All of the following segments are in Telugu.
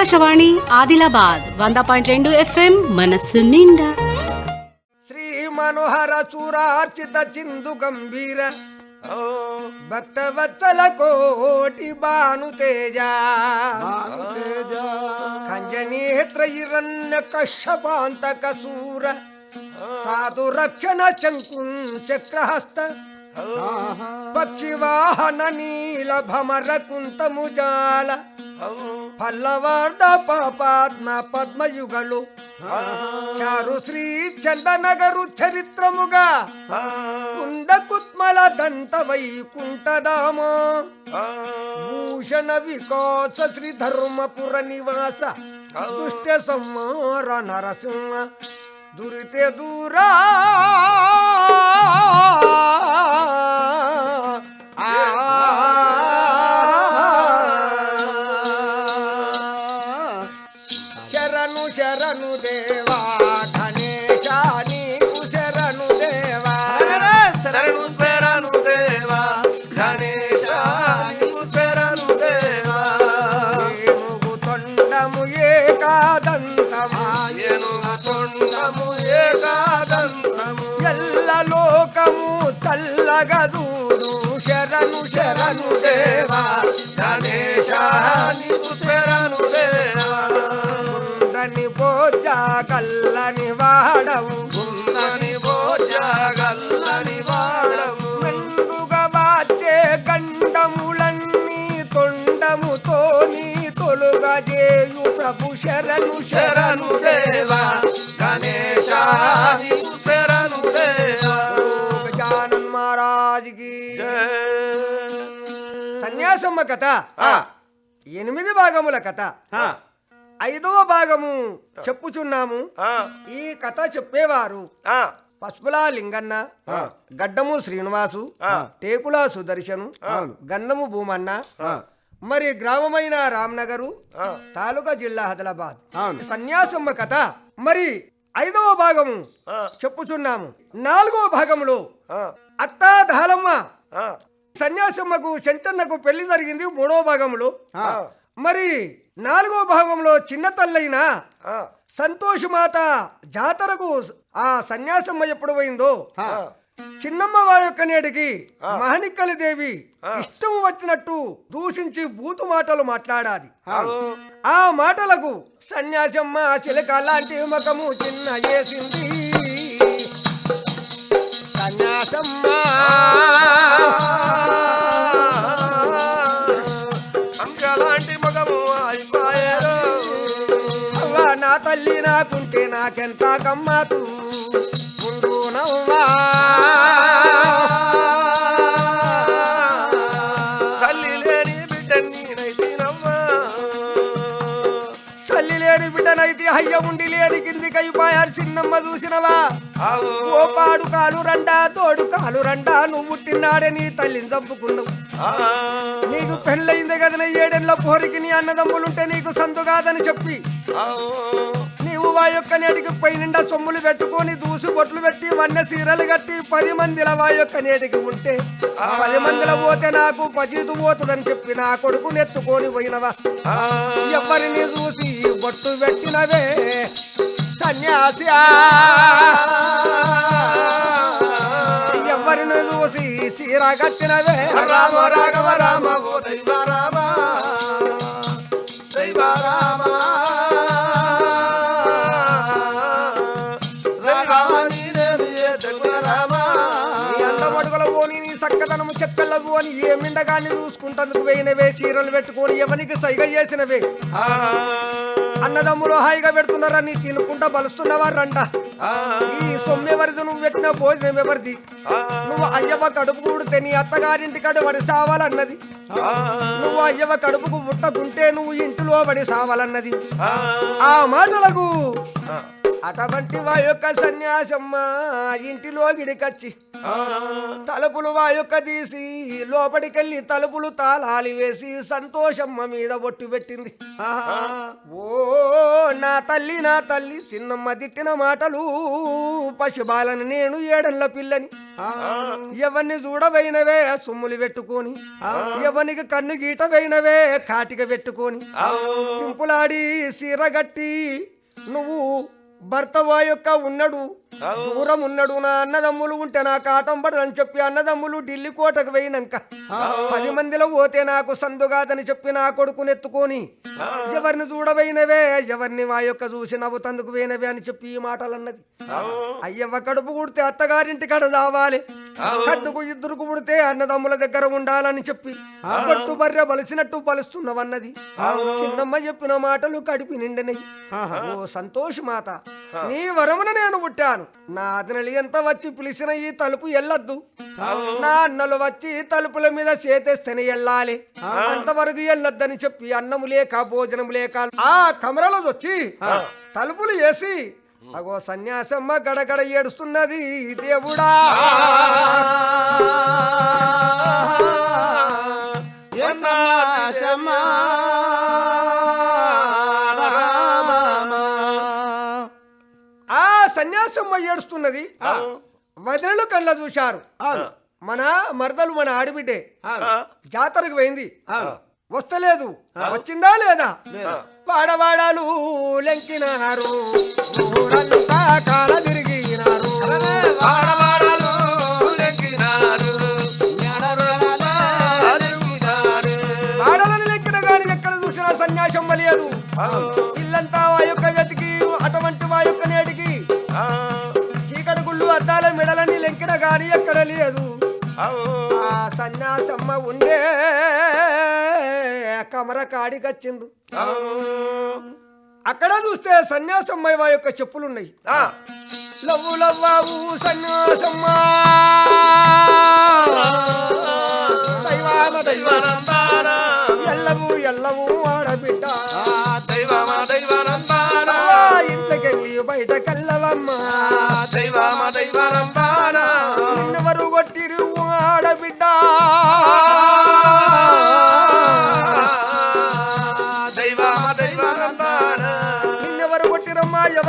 ఆకాశవాణి ఆదిలాబాద్ వంద పాయింట్ రెండు ఎఫ్ఎం మనస్సు నిండా. శ్రీ మనోహర చూరార్చిత చిందు గంభీర భక్తవత్సల కోటి భాను తేజ కంజనేత్ర ఇరన్న కశ్యపాంతక సూర సాధు రక్షణ చంకుం చక్రహస్త పక్షివాహన నీల భమర కుంతముజాల పల్లవార్ధ పాపాత్మ పద్మయుగలు. చారు శ్రీ చందనగరు చరిత్రముగా. కుంద కుత్మల దంత వైకుంఠధామో భూషణ వికాస శ్రీ ధర్మపుర నివాస. దుష్ట సంహార నరసింహ. దురితే దూరా. చల్లగా శరణు శరణు దేవా గణేశ నీకు శరణు దేవా దని బోజ కల్లని వాడవు సన్యాసమ్మ కథ. ఎనిమిది భాగముల కథ. ఐదవ భాగము చెప్పుచున్నాము. ఈ కథ చెప్పేవారు పసుపులా లింగన్న. గడ్డము శ్రీనివాసు. టేకులా సుదర్శను గంధము భూమన్న. మరి గ్రామమైన రామ్నగరు. తాలూకా జిల్లా ఆదిలాబాద్. సన్యాసమ్మ కథ. మరి ఐదవ భాగము చెప్పుచున్నాము. నాలుగవ భాగములో ఆ, అత్తా ధాలమ్మ ఆ, సన్యాసమ్మకు శంతన్నకు పెళ్ళి జరిగింది మూడవ భాగంలో. మరి నాలుగో భాగంలో చిన్న తల్లైన ఆ, సంతోషమాత జాతరకు ఆ సన్యాసమ్మ ఎప్పుడు పోయిందో? చిన్నమ్మ వారి యొక్క నేటికి మహనిక్కలి దేవి ఇష్టం వచ్చినట్టు దూషించి బూతు మాటలు మాట్లాడాది. ఆ. మాటలకు సన్యాసమ్మ చిలక లాంటి ముఖము చిన్న వేసింది సన్యాసమ్మ నాకుంటే నాకెంత గమ్మతు ముందు నవ్వా. తల్లి లేని బిడ్డ నేనైతేనమ్మా తల్లి లేని బిడ్డనైతే అయ్య ఉండి లేని కిందికి అయిపోయారు చిన్నమ్మ చూసినవా. ఓ పాడు కాలు రండా తోడు కాలు రండా నువ్వు పుట్టినాడే నీ తల్లిని చంపుకున్నావు నీకు పెళ్ళయింది కదన ఏడేళ్ళ పోరికి నీ అన్నదమ్ములుంటే నీకు సందు కాదని చెప్పి. నీవు వా యొక్క నేటికి పై నిండా సొమ్ములు పెట్టుకొని దూసు బొట్లు పెట్టి వన్నె సీరలు కట్టి పది మందిల వా యొక్క నేటికి ఉంటే పది మందిల పోతే నాకు పజీదు పోతుందని చెప్పి నా కొడుకు నెత్తుకొని పోయినవా? ఎవరిని చూసి బొట్టు పెట్టినవే? సన్యాసి. ఎవరిని చూసి సీర కట్టినవే? రామ రాఘవ రామ రామ. పని ఏమిండగాని చూసుకుంటందుకు వేయినవే చీరలు పెట్టుకొని ఎవరికి సైగ చేసినవే. అన్నదమ్ములు హాయిగా పెడుతున్నారా? నీ తినుకుంటా బలుస్తున్నవా? రంట ఆ, ఈ సొమ్మెవరిది నువ్వు పెట్టిన భోజనం ఎవరిది? నువ్వు అయ్యవ కడుపు కూడితే నీ అత్తగారింటి కాడ పడి సావాలన్నది. నువ్వు అయ్యవ కడుపుకు పుట్టకుంటే నువ్వు ఇంటిలో పడి సావాలన్నది. ఆ, మాటలకు అటువంటి వా యొక్క సన్యాసమ్మ ఇంటిలో గిడికచ్చి తలుపులు వా యొక్క తీసి లోపలికెళ్ళి తలుపులు తాళాలు వేసి సంతోషమ్మ మీద ఒట్టు పెట్టింది. ఓ నా తల్లి నా తల్లి చిన్నమ్మ తిట్టిన మాటలు పశుబాలని నేను ఏడళ్ళ పిల్లని. ఎవరిని చూడవైనవే సొమ్ములు పెట్టుకొని ఎవరికి కన్ను గీట వేయినవే కాటిక పెట్టుకొని తింపులాడి సీరగట్టి నువ్వు భర్తవా యొక్క ఉన్నాడు. దూరం ఉన్నాడు నా అన్నదమ్ములు ఉంటే నాకు ఆటం పడదని చెప్పి అన్నదమ్ములు ఢిల్లీ కోటకు వేయినాక. పది మందిలో పోతే నాకు సందుగాదని చెప్పి నా కొడుకుని ఎత్తుకొని ఎవరిని చూడవైనవే ఎవరిని మా యొక్క చూసి నవ్వుతందుకు వేయినవే అని చెప్పి ఈ మాటలు అన్నది అయ్యవ్వ కడుపు కుడితే అత్తగారింటి కడ దావాలి. కట్టుకు ఇద్దరుకు పుడితే అన్నదమ్ముల దగ్గర ఉండాలని చెప్పి పట్టు బర్రె బలిసినట్టు పలుస్తున్నవన్నది చిన్నమ్మ చెప్పిన మాటలు కడిపి నిండినయి. ఓ సంతోష్ మాత నీ వరమున నేను పుట్టాను. నా అదనలి ఎంత వచ్చి పిలిచిన ఈ తలుపు ఎల్లద్దు. నా అన్నలు వచ్చి తలుపుల మీద చేతేస్తేనే వెళ్ళాలి అంతవరకు ఎల్లొద్దని చెప్పి అన్నము లేక భోజనం లేక ఆ కమరలో వచ్చి తలుపులు వేసి అగో సన్యాసమ్మ గడగడ ఏడుస్తున్నది దేవుడా. ఆ సన్యాసమ్మ ఏడుస్తున్నది. వదినలు కళ్ళ చూశారు. మన మరదలు మన ఆడిబిడ్డే. జాతరకు పోయింది. వస్తలేదు. వచ్చిందా లేదా? వాడవాడాలు లెంకినారు. ఊరంతా కాల తిరిగినారు. వాడలను లెక్కిన గాని ఎక్కడ చూసినా సన్యాసమ్మ లేదు ఇల్లంతా వా యొక్క వెతికి అటువంటి వా యొక్క నేటికి లెంకిన గాని ఎక్కడ లేదు. ఆ సన్యాసమ్మ ఉండే కమర కాడికచ్చిండు అక్కడ చూస్తే సన్యాసమ్మ వా యొక్క చెప్పులున్నాయి. లవ్వు లవ్వావు సన్యాసమ్మ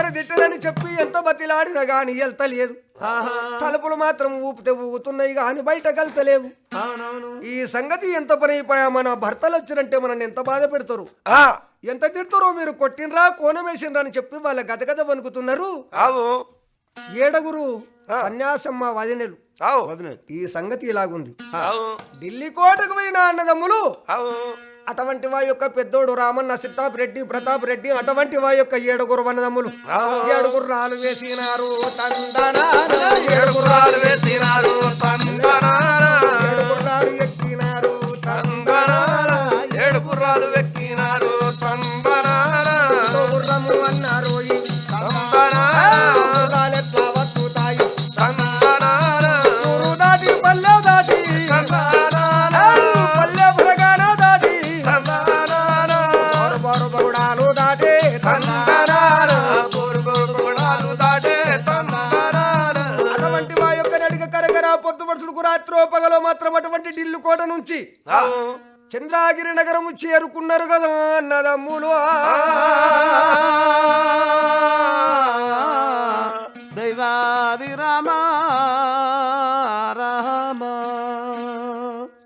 ఎవరు తిట్టరని చెప్పి ఎంత బతిలాడినా గాని వెళ్తలేదు తలుపులు మాత్రం ఊపితే ఊగుతున్నాయి గాని బయట కలతలేవు ఈ సంగతి ఎంత పని అయిపోయా మన భర్తలు వచ్చినంటే మనల్ని ఎంత బాధ పెడతారు? ఎంత తిడతారో మీరు కొట్టినరా కోనం వేసిండ్రా అని చెప్పి వాళ్ళ గదగద వణుకుతున్నారు. ఏడగురు సన్యాసమ్మ వదినలు. ఈ సంగతి ఇలాగుంది. ఢిల్లీ కోటకు పోయిన అన్నదమ్ములు అటువంటి వా యొక్క పెద్దోడు రామన్న సిద్ధాప్ రెడ్డి ప్రతాప్ రెడ్డి అటువంటి వా యొక్క ఏడుగురు వనదమ్ములు ఏడుగురు రాళ్ళు వేసినారు తందనానా, ఏడుగురు రాళ్ళు వేసినారు ఏడుగురు కోట నుంచి చంద్రాగిరి నగరము చేరుకున్నారు కదా అన్నదమ్ములు దైవాది రామ రామ.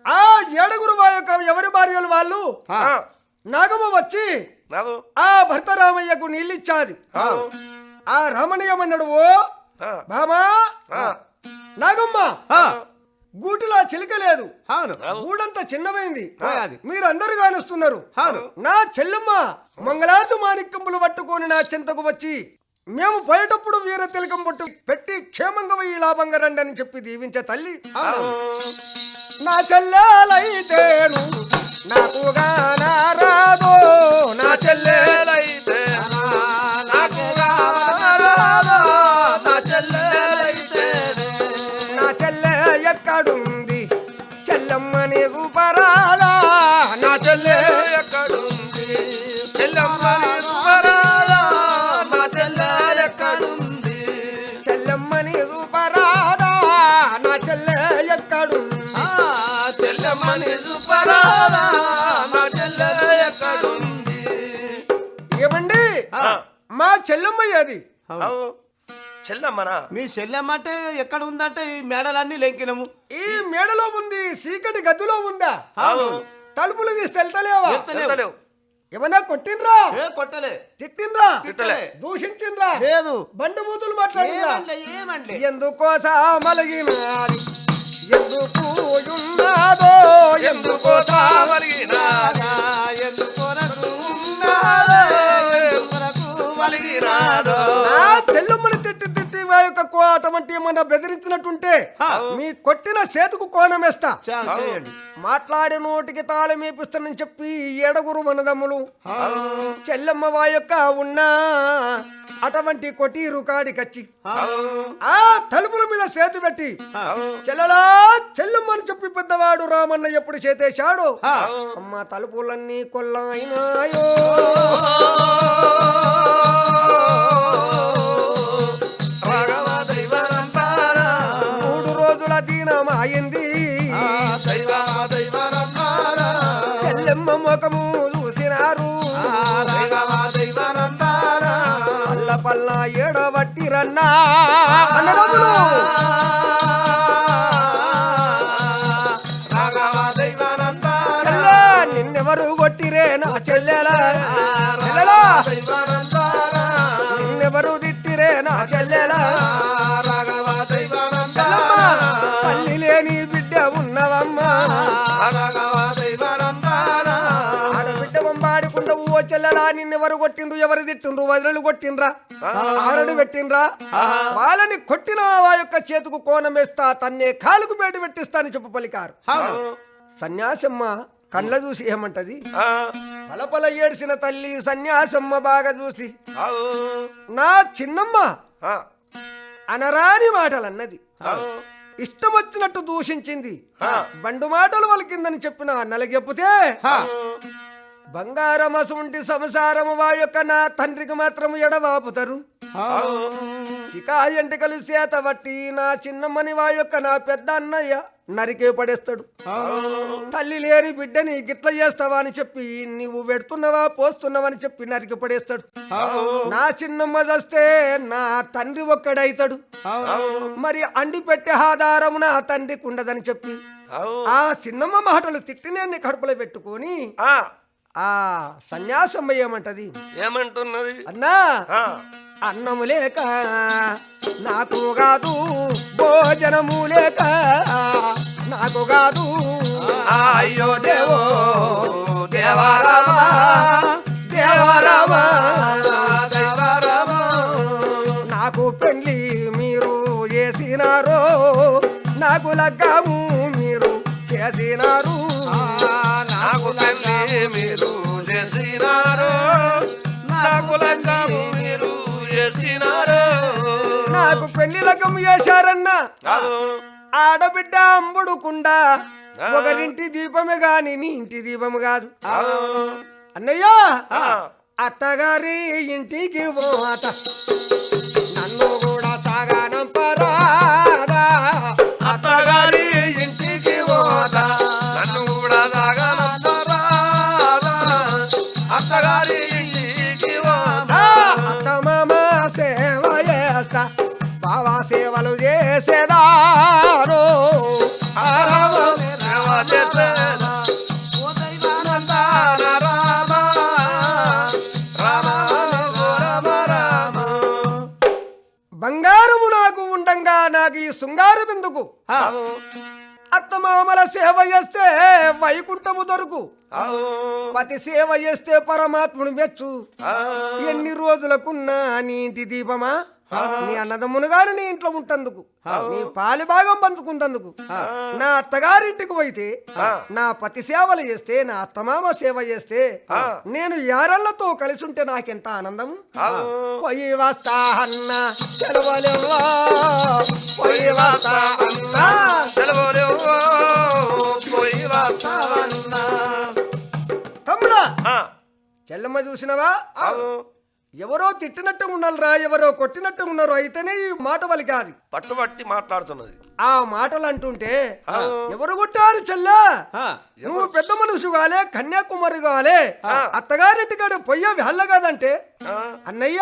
ఆ ఏడుగురు యొక్క ఎవరి భార్యలు వాళ్ళు? నాగమ్మ వచ్చి ఆ భర్త రామయ్యకు నీళ్ళిచ్చాది. ఆ. రామణీయమన్నాడు ఓ బామా నాగమ్మ గూటిలో చిలుక లేదు. అవును. గూడంతా చిన్నమైంది. మీరందరూ కానిస్తున్నారు అవును. నా చెల్లెమ్మ మంగళార్తి మాణిక్యంబులు పట్టుకొని నా చింతకు వచ్చి మేము పోయేటప్పుడు వీర తిలకం పట్టు పెట్టి క్షేమంగా పోయి లాభంగా రండి అని చెప్పి దీవించే తల్లి. నా చెల్లెలైతేను నాకు నా చెల్లె ఏమండి? మా చెల్లెమ్మ అది. చెల్లమ్మనా? మీ చెల్లెమ్మ అంటే ఎక్కడ ఉందంటే ఈ మేడలన్నీ లెంకినము. ఈ మేడలో ఉంది సీకటి గదిలో ఉందా? అవు. తలుపులు తీసి వెళ్తలేవా? వెళ్తలేవు. ఏమన్నా కొట్టిండ్రా? ఏ కొట్టలే. తిట్టిండ్రా? తిట్టలే. దూషించిండ్రా? లేదు. బండు బూతులు మాట్లాడిండ్రా? ఏమండ్లే ఏమండ్లే. ఎందుకోసా మలగినాది ఎందుకు ఉన్నాదో ఎందుకో తావలిగినాదా ఎందుకొరకు ఉన్నాదో, ఎందుకొరకు వలిగినాదో కో అటువంటి ఏమన్నా బెదిరించినట్టుంటే మీ కొట్టిన సేతుకు కోణం వేస్తా. చా- చేయండి. మాట్లాడే నోటికి తాళం వేపిస్తానని చెప్పి ఏడుగురు మనదమ్ములు చెల్లమ్మ వా యొక్క ఉన్నా అటువంటి కొటీరు కాడికచ్చి. ఆ తలుపుల మీద చేతి పెట్టి. చెల్లలా చెల్లమ్మని చెప్పి పెద్దవాడు రామన్న ఎప్పుడు చేతేశాడు? అమ్మ తలుపులన్నీ కొల్లాయినాయో. না చెల్లెలా నిన్నెవరు కొట్టిండ్రు ఎవరు తిట్టిండ్రు వదిలి కొట్టిండ్రా ఆరడు పెట్టిండ్రా? వాళ్ళని కొట్టిన వా యొక్క చేతుకు కోణం వేస్తా తన్నే కాలుకు బయట పెట్టిస్తా అని చెప్పు పలికారు. సన్యాసమ్మ కండ్ల చూసి ఏమంటది? ఆ, పలపల ఏడ్చిన తల్లి సన్యాసమ్మ బాగా చూసి నా చిన్నమ్మ ఆ, అనరాని మాటలన్నది. ఇష్టం వచ్చినట్టు దూషించింది. బండు మాటలు వలికిందని చెప్పిన నలగెప్పితే బంగారం అసుంటి సంసారము వా యొక్క నా తండ్రికి మాత్రం ఎడవాపుతారు శికా ఎంటికలు చేత బట్టి నా చిన్నమ్మని వా యొక్క నా పెద్ద అన్నయ్య నరికే పడేస్తాడు. తల్లి లేని బిడ్డని గిట్ల చేస్తావా అని చెప్పి నీవు పెడుతున్నావా పోస్తున్నావని చెప్పి నరికి పడేస్తాడు. నా చిన్నమ్మ చస్తే నా తండ్రి ఒక్కడైతాడు. మరి అండి పెట్టే ఆధారము నా తండ్రికి ఉండదని చెప్పి ఆ చిన్నమ్మ మాటలు తిట్టినేన్ని కడుపులో పెట్టుకొని ఆ, సన్యాసమ్మ ఏమంటది ఏమంటున్నది? అన్నా అన్నము లేక నాకు కాదు భోజనము లేక నాకు కాదు అయ్యో దేవో దేవారామా దేవరామా దేవారామా. నాకు పెళ్ళి మీరు చేసినారో నాకు లగ్గము మీరు చేసినారు. నాకు లంకము మీరు చేసినారు. నాకు పెళ్ళి లగ్గము చేశారన్నా. ఆడబిడ్డ అంబుడుకుండా. ఒకరింటి దీపమే గాని నీ ఇంటి దీపము కాదు. అన్నయ్య అత్తగారి ఇంటికి పోత నన్ను కూడా సాగానంపరాదా. అత్తగారి ఈ శృంగారం అవు, అత్తమామల సేవ చేస్తే వైకుంఠము దొరుకు. పతి సేవ చేస్తే పరమాత్ముడు మెచ్చు. ఎన్ని రోజులకున్నా నీ ఇంటి దీపమా? నీ అన్నదమ్మును గాని నీ ఇంట్లో ఉంటందుకు. నీ పాలి భాగం పంచుకుంటందుకు. నా అత్తగారింటికి పోయితే నా పతి సేవలు చేస్తే నా అత్తమామ సేవ చేస్తే నేను యారళ్ళతో కలిసి ఉంటే నాకెంత ఆనందం? పోయి వస్తా అన్న సెలవులేవా పోయి వస్తా అన్న సెలవులేవు, పోయి వస్తావన్నా. తమ్ముడా చెల్లమ్మ చూసినవా? ఎవరో తిట్టినట్టు ఉన్నారా ఎవరో కొట్టినట్టు ఉన్నారు అయితేనే ఈ మాట వలి కాదు పట్టుబట్టి మాట్లాడుతున్నది. ఆ మాటలు అంటుంటే ఎవరు కొట్టారు చెల్లా? నువ్వు పెద్ద మనుషు కాలే కన్యాకుమారి కాలే అత్తగారింటి కాడ పొయ్య వెళ్ళ కాదంటే? అన్నయ్య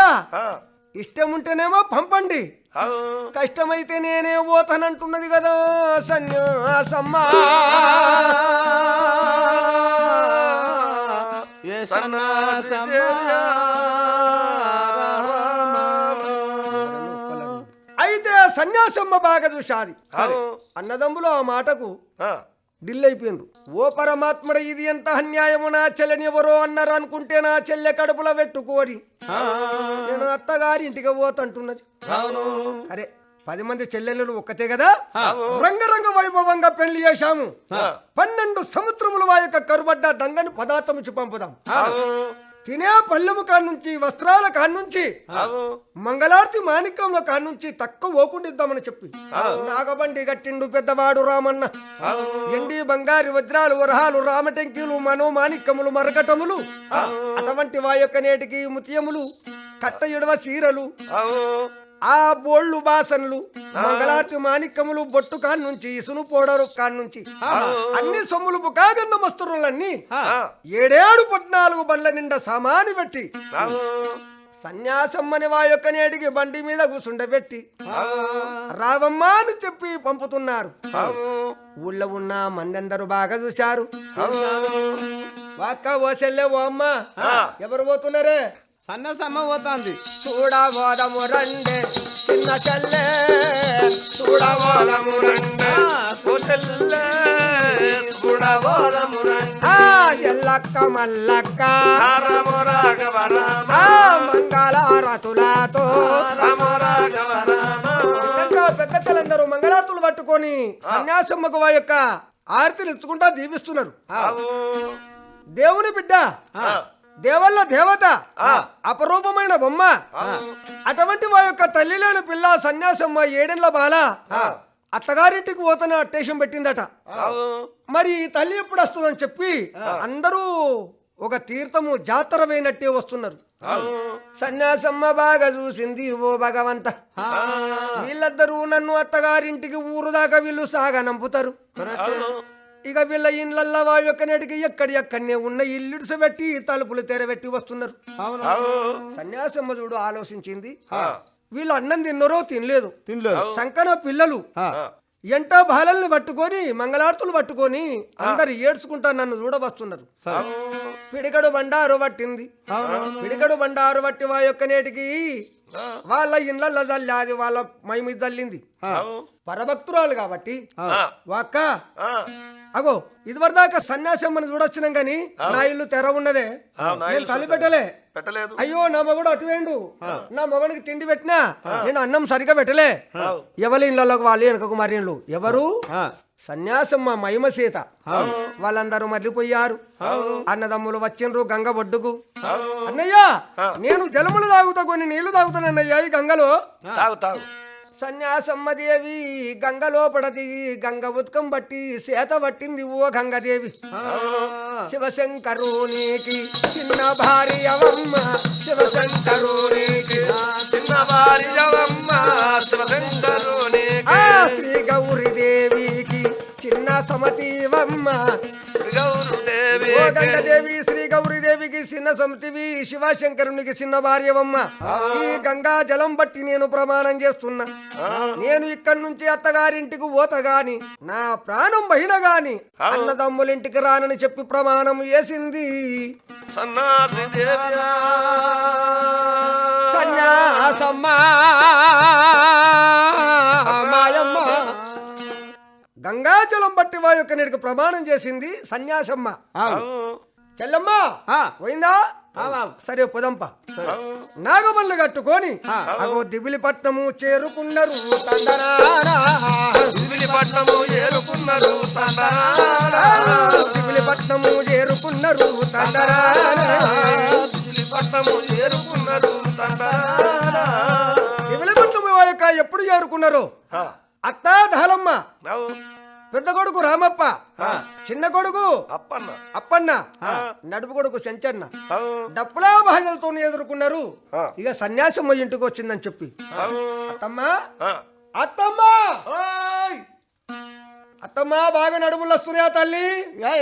ఇష్టం ఉంటేనేమో పంపండి. కష్టమైతే నేనే పోతానంటున్నది కదా సన్యాసమ్మా. ఏ సన్యాసమ్మ బాగా అవు. అన్నదమ్ములు ఆ మాటకు అయిపోయిండ్రు ఓ పరమాత్ముడ ఇది ఎంత అన్యాయము? నా చెల్లెని ఎవరో అన్నారు అనుకుంటే నా చెల్లె కడుపులో పెట్టుకోని నేను అత్తగారి ఇంటికి పోతంటున్నది. అరే పది మంది చెల్లెళ్ళు ఒక్కతే కదా? రంగరంగ వైభవంగా పెళ్ళి చేశాము. పన్నెండు సంవత్సరముల వా యొక్క కరుబడ్డ దంగని పదార్థం ఇచ్చి పంపుదాం తినే పళ్ళెము కానుంచి వస్త్రాల కానుంచి మంగళార్తి మాణిక్యంలో కానుంచి తక్కువ పోకుండిద్దామని చెప్పి. నాగబండి గట్టిండు పెద్దవాడు రామన్న. ఎండి బంగారు వజ్రాలు వరహాలు రామటంకీలు మనో మాణిక్యములు మరకటములు అటువంటి వా యొక్క నేటికి ముత్యములు కట్ట ఎడవ చీరలు ఆ బోళ్ళు బాసన్లు మంగళార్తి మాణిక్యములు బొట్టు కాన్నుంచి ఇసును పోడరు కాన్నుంచి. అన్ని సొమ్ములు బుకాగన్న వస్తువులన్నీ ఏడేడు పద్నాలుగు బండ్ల నిండా సామాని పెట్టి సన్యాసమ్మని వా యొక్క నేటికి బండి మీద కూసుండబెట్టి రావమ్మా అని చెప్పి పంపుతున్నారు. ఊళ్ళో ఉన్న మందందరూ బాగా చూశారు. వాక్క ఓ చెల్లె ఓ అమ్మ. ఎవరు పోతున్నారే? సన్నసమ్మ పోతాంది. చూడబోదము రండే చిన్న చెల్లె. చూడబోదము రండి చెల్లె. చూడబోదము రండి. ఆ. ఎల్లక్క మల్లక్క. రామ రాఘవ రామ రాఘవ రామ. ఇంకా పెద్ద కలందరూ మంగళారతులు పట్టుకొని సన్యాసమ్మకు వా యొక్క ఆరతిని ఇచ్చుకుంటా దీవిస్తున్నారు. దేవుని బిడ్డ. దేవల్ల దేవత అపరూపమైన బొమ్మ. అటువంటి వా యొక్క తల్లి లేని పిల్ల సన్యాసమ్మ ఏడెండ్ల బాల అత్తగారింటికి పోతన అట్టేషం పెట్టిందట. మరి ఈ తల్లి ఎప్పుడు వస్తుందని చెప్పి అందరూ ఒక తీర్థము జాతర పోయినట్టే వస్తున్నారు సన్యాసమ్మ బాగా చూసింది ఓ భగవంత. వీళ్ళద్దరూ నన్ను అత్తగారింటికి ఊరు దాకా వీళ్ళు సాగా నంపుతారు. ఇక వీళ్ళ ఇండ్లల్లో వాళ్ళ యొక్క నేటికి ఎక్కడి ఎక్కడనే ఉన్న ఇల్లుడిస పెట్టి తలుపులు తెరబెట్టి వస్తున్నారు. సన్యాసమ్మ చూడు ఆలోచించింది. వీళ్ళు అన్నం తిన్నరో తినలేదు. తినలేదు. సంకన పిల్లలు. ఎంట బాలల్ని పట్టుకొని మంగళార్తులు పట్టుకొని అందరు ఏడ్చుకుంటా నన్ను చూడవస్తున్నారు. పిడిగడు బండారు పట్టింది. పిడిగడు బండారు పట్టి వా యొక్క నేటికి వాళ్ళ ఇండ్లలో జల్లాది వాళ్ళ మై మీద జల్లింది పరభక్తురాలు కాబట్టి వాక్క అగో ఇదివరదాకా సన్యాసమ్మని చూడొచ్చినాం గాని నా ఇల్లు తెర ఉన్నదే. నేను తల్లి పెట్టలే. పెట్టలేదు. అయ్యో నా మగుడు అటువేండు నా మగనికి తిండి పెట్టినా నేను అన్నం సరిగా పెట్టలే. ఎవరి ఇళ్ళలోకి వాళ్ళు వెనకకు మరిళ్ళు ఎవరు? సన్యాసమ్మ మహిమ సీత. వాళ్ళందరూ మర్లిపోయారు అన్నదమ్ములు వచ్చిండ్రు గంగ ఒడ్డుకు అన్నయ్య నేను జలములు తాగుతా కొన్ని నీళ్ళు తాగుతానన్నయ్య ఈ గంగలో. సన్యాసమ్మ దేవి గంగలో పడది గంగ ఉత్కం బట్టి సేత పట్టింది ఓ గంగదేవి. చిన్న భార్యవమ్మ శివశంకరునికి చిన్న వారి జవమ్మ శివశంకరుని ఆ శ్రీ గౌరి గంగదేవి శ్రీ గౌరీ దేవికి చిన్న సమతివి శివశంకరునికి చిన్న భార్యవమ్మ. ఈ గంగా జలం బట్టి నేను ప్రమాణం చేస్తున్నా. నేను ఇక్కడి నుంచి అత్తగారింటికి పోత గాని నా ప్రాణం బహిన గాని అన్నదమ్ములింటికి రానని చెప్పి ప్రమాణం దేవ్యా సన్యాసమ్మ. గంగాజలం బట్టి వా యొక్క నేటికి ప్రమాణం చేసింది సన్యాసమ్మ. చెల్లమ్మ. పోయిందా? సరే పొదంప. నాగమల్లు కట్టుకొని అగో దిబిలిపట్నము చేరుకున్నారు దిబిలిపట్నము చేరుకున్నారు దిబిలిపట్నము యొక్క ఎప్పుడు చేరుకున్నారు? అత్త దహలమ్మ పెద్ద కొడుకు రామప్ప. చిన్న కొడుకు అప్పన్న. అప్పన్న. నడుపు కొడుకు చెంచన్న డప్పులా భాజలతో ఎదుర్కొన్నారు. ఇక సన్యాసమ్మ ఇంటికి వచ్చిందని చెప్పి. అత్తమ్మా. అత్తమ్మా! అత్తమ్మా బాగా నడుములు వస్తున్నాయా తల్లి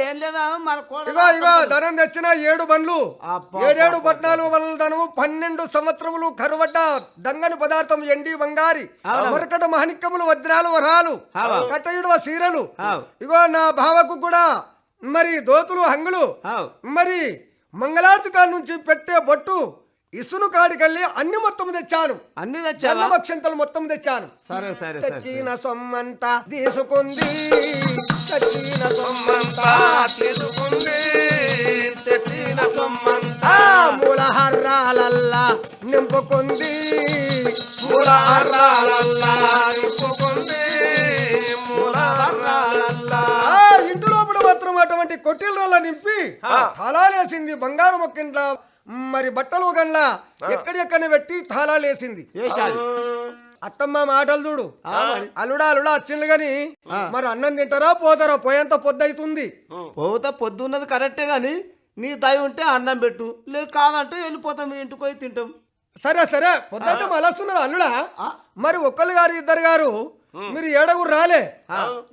ఏం లేదా మన ఇగో ఇగో ధనం తెచ్చిన ఏడు బండ్లు ఏడేడు పద్నాలుగు బండ్ల ధనము పన్నెండు సంవత్సరములు కరువడ్డ దంగని పదార్థం ఎండి బంగారి. మరకట మహనిక్కములు వజ్రాలు వరాలు అవు. కట్టయుడు సీరలు. ఇగో నా భావకు కూడా మరి దోతులు హంగులు. మరి మంగళారతి నుంచి పెట్టే బొట్టు ఇసును కాడికెళ్ళి అన్ని మొత్తం తెచ్చాను. అన్ని తెచ్చావా? జన్మభక్షంతలు మొత్తం తెచ్చాను. సరే సరే తెచ్చిన సొమ్మంతా తీసుకుంది. తెచ్చిన సొమ్మంతా తీసుకుంది. తెచ్చిన సొమ్మంతా మూలహర్రాలల్లా నింపుకుంది. మూలహర్రాలల్లా నింపుకుంది. మూలహర్రాలల్లా ఇంటి లోపల మాత్రం అటువంటి కొట్టిల నింపి తాళాలేసింది బంగారు మొక్కింట్ల. మరి బట్టలు గండ్ల ఎక్కడెక్కడ పెట్టి తాళాలేసింది వేశాడు అత్తమ్మ మాటలు చూడు. ఆ, మరి. అల్లుడా అల్లుడా వచ్చింది గాని మరి అన్నం తింటారా పోతారా? పోయేంత పొద్దైతుంది పోతా పొద్దున్నది కరెక్టే గాని నీ దయ ఉంటే అన్నం పెట్టు. లేదు కాదంటే వెళ్ళిపోతాం మీ ఇంటికి పోయి తింటాం. సరే సరే. పొద్దుంటే మలస్తున్నది అల్లుడా. మరి ఒక్కళ్ళు గారు ఇద్దరు గారు మీరు ఏడగురు రాలే.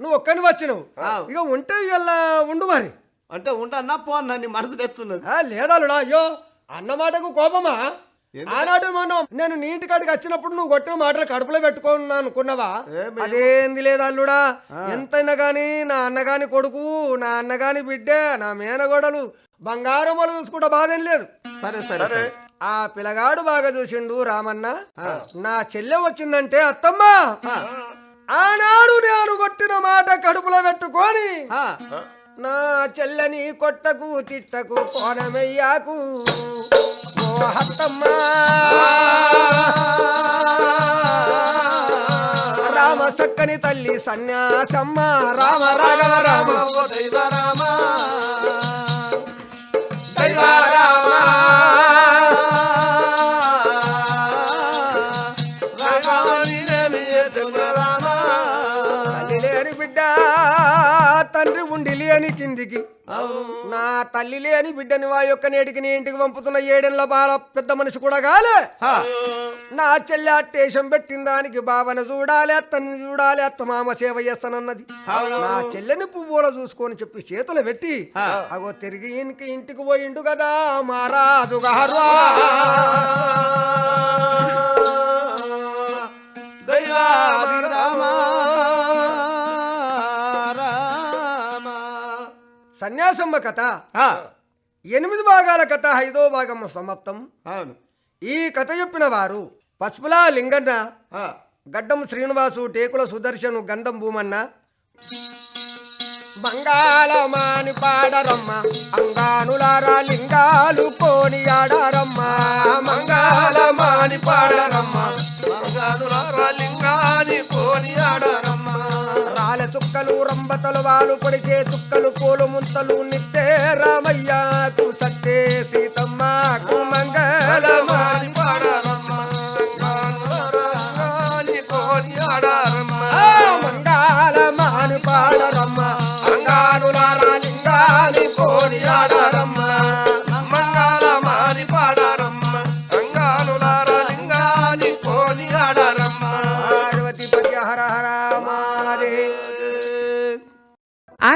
నువ్వు ఒక్కని వచ్చినావు. ఇక ఉంటే ఇలా ఉండు మరి. అంటే ఉంటా పో అన్న నీ మనసులో ఎట్లున్నది ఆ, లేదల్లుడా అయ్యో. అన్న మాటకు కోపమా? ఆనాడు మనం నేను నీటి కాడికి వచ్చినప్పుడు నువ్వు కొట్టిన మాటలు కడుపులో పెట్టుకున్నాను అనుకున్నావా? అదేంది లేదు అల్లుడా. ఎంతైనా గాని నా అన్నగాని కొడుకు నా అన్నగాని బిడ్డే నా మేనగోడలు బంగారం వాళ్ళు చూసుకుంటా బాధేం లేదు. సరే సరే ఆ పిల్లగాడు బాగా చూసిండు రామన్న. నా చెల్లె వచ్చిందంటే అత్తమ్మ. ఆనాడు నేను కొట్టిన మాట కడుపులో పెట్టుకొని నా చెల్లని కొట్టకు తిట్టకు కోనమెయ్యాకు హత్తమ్మ. రామ చక్కని తల్లి సన్యాసమ్మ. రామ రాఘవ రామ ఓ దైవ రామ. దైవ రామ. లేని కిందికి. నా తల్లి లేని బిడ్డని వా యొక్క నేటికి నీ ఇంటికి పంపుతున్న ఏడేళ్ళ బాల పెద్ద మనిషి కూడా కాలే. నా చెల్లి అట్టేషం పెట్టిన దానికి బావను చూడాలి అత్తని చూడాలి అత్త మామ సేవ చేస్తానన్నది. నా చెల్లెని పువ్వుల చూసుకొని చెప్పి చేతులు పెట్టి అగో తిరిగి ఇంటికి ఇంటికి పోయిండు కదా మహారాజు గారు. దైవాది రామ రామ సన్యాసమ్మ కథ. ఎనిమిది భాగాల కథ ఐదో భాగం సమాప్తం. అవును. ఈ కథ చెప్పిన వారు పసుపులా లింగన్న గడ్డం శ్రీనివాసు టేకుల సుదర్శను గంధం భూమన్న. బంగాళమాని పాడరమ్మ అంగానులారా లింగాలు కోని ఆడారమ్మ మంగళమాని పాడరమ్మ చుక్కలు వాలు పొడిచే చుక్కలు పూలు ముంతలు నిత్తే రామయ్యకు సత్తే సీత.